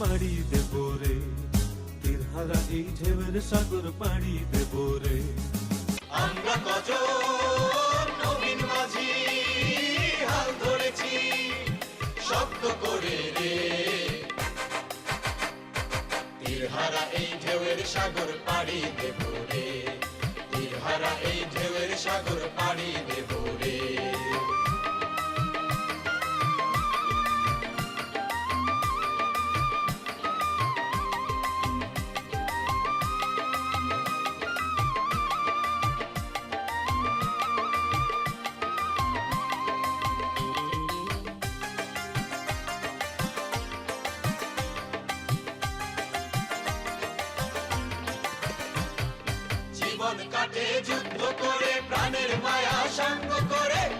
পাড়ি দেব রে। এই ঢেউয়ের সাগর পাড়ি দেব রে। আমরা কজন নবীন মাঝি, হাল ধরেছি শব্দ করে রে। তীরহারা এই ঢেউয়ের সাগর পাড়ি দেব রে। তীরহারা এই ঢেউয়ের সাগর পাড়ি জীবন কাটে যুদ্ধ করে প্রাণের মায়া সঙ্গ করে।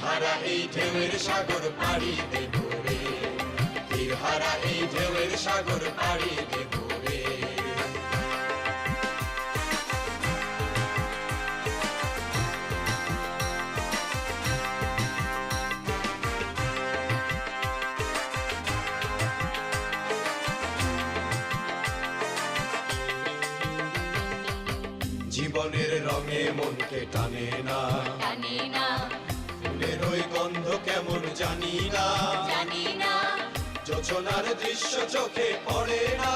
তীরহারা এই ঢেউয়ের সাগর পাড়ি দেব রে তীরহারা এই ঢেউয়ের সাগর পাড়ি দেব রে জীবনের রঙে মনকে টানে না। জানি না। যোচনার দৃশ্য চোখে পড়ে না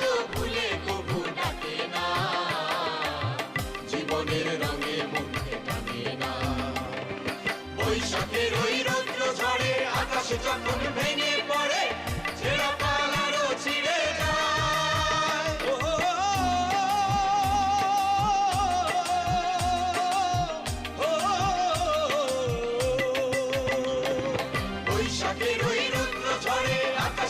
তো জীবনের না। বৈশাখের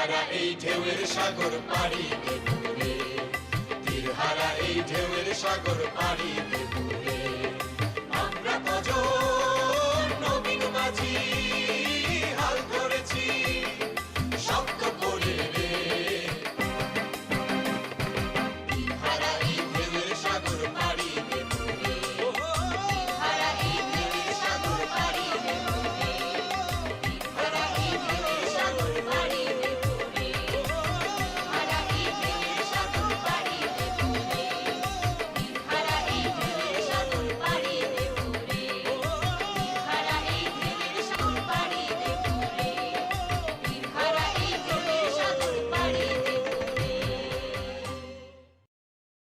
তীরহারা এই ঢেউয়ের সাগর পাড়ি দেব তীর হারা এই ঢেউয়ের সাগর পাড়ি